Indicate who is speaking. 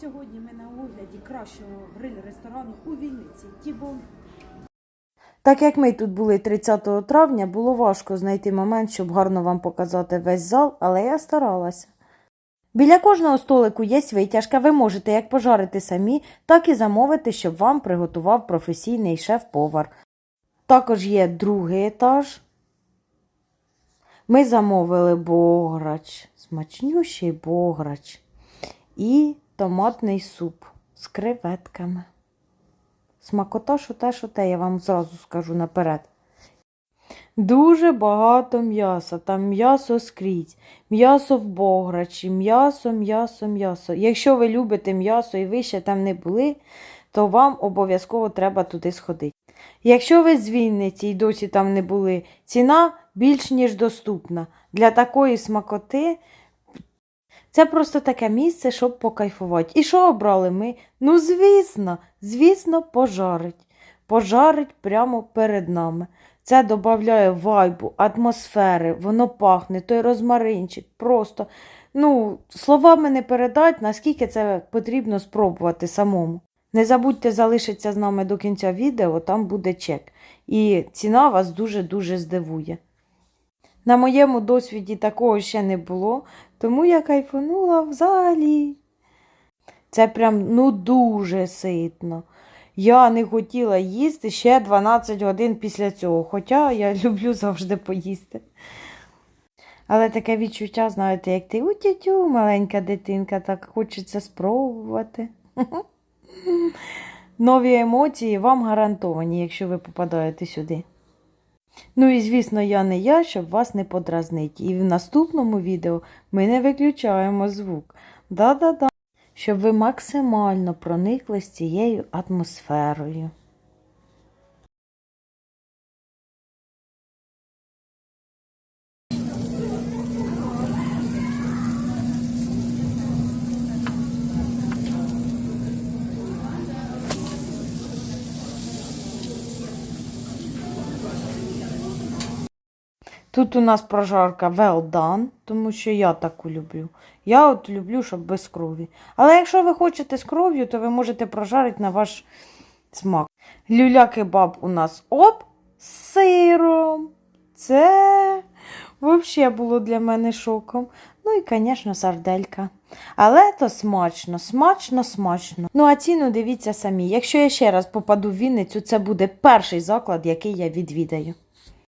Speaker 1: Сьогодні ми на огляді кращого гриль-ресторану у Вінниці. Тібон.
Speaker 2: Так як ми тут були 30 травня, було важко знайти момент, щоб гарно вам показати весь зал, але я старалася. Біля кожного столику є витяжка, ви можете як пожарити самі, так і замовити, щоб вам приготував професійний шеф-повар. Також є другий етаж. Ми замовили бограч, смачнющий бограч і томатний суп з креветками. Смакота, що те, що те, я вам зразу скажу наперед. Дуже багато м'яса, там м'ясо скрізь, м'ясо в бограчі, м'ясо, м'ясо, м'ясо. Якщо ви любите м'ясо і ви ще там не були, то вам обов'язково треба туди сходити. Якщо ви з Вінниці і досі там не були, ціна більш ніж доступна. Для такої смакоти це просто таке місце, щоб покайфувати. І що обрали ми? Ну, звісно, звісно, пожарить. Пожарить прямо перед нами. Це додає вайбу, атмосфери, воно пахне, той розмаринчик. Просто, ну, словами не передать, наскільки це потрібно спробувати самому. Не забудьте залишитися з нами до кінця відео, там буде чек. І ціна вас дуже-дуже здивує. На моєму досвіді такого ще не було, тому я кайфанула взагалі. Це прям ну дуже ситно. Я не хотіла їсти ще 12 годин після цього, хоча я люблю завжди поїсти. Але таке відчуття, знаєте, як ти утю-тю, маленька дитинка, так хочеться спробувати. Нові емоції вам гарантовані, якщо ви попадаєте сюди. Ну і звісно, я не я, щоб вас не подразнити. І в наступному відео ми не виключаємо звук. Да-да-да. Щоб ви максимально проникли з цією атмосферою. Тут у нас прожарка well done, тому що я таку люблю. Я от люблю, щоб без крові. Але якщо ви хочете з кров'ю, то ви можете прожарити на ваш смак. Люля-кебаб у нас оп з сиром. Це взагалі було для мене шоком. Ну і, звісно, сарделька. Але то смачно, смачно, смачно. Ну, а ціну дивіться самі. Якщо я ще раз попаду в Вінницю, це буде перший заклад, який я відвідаю.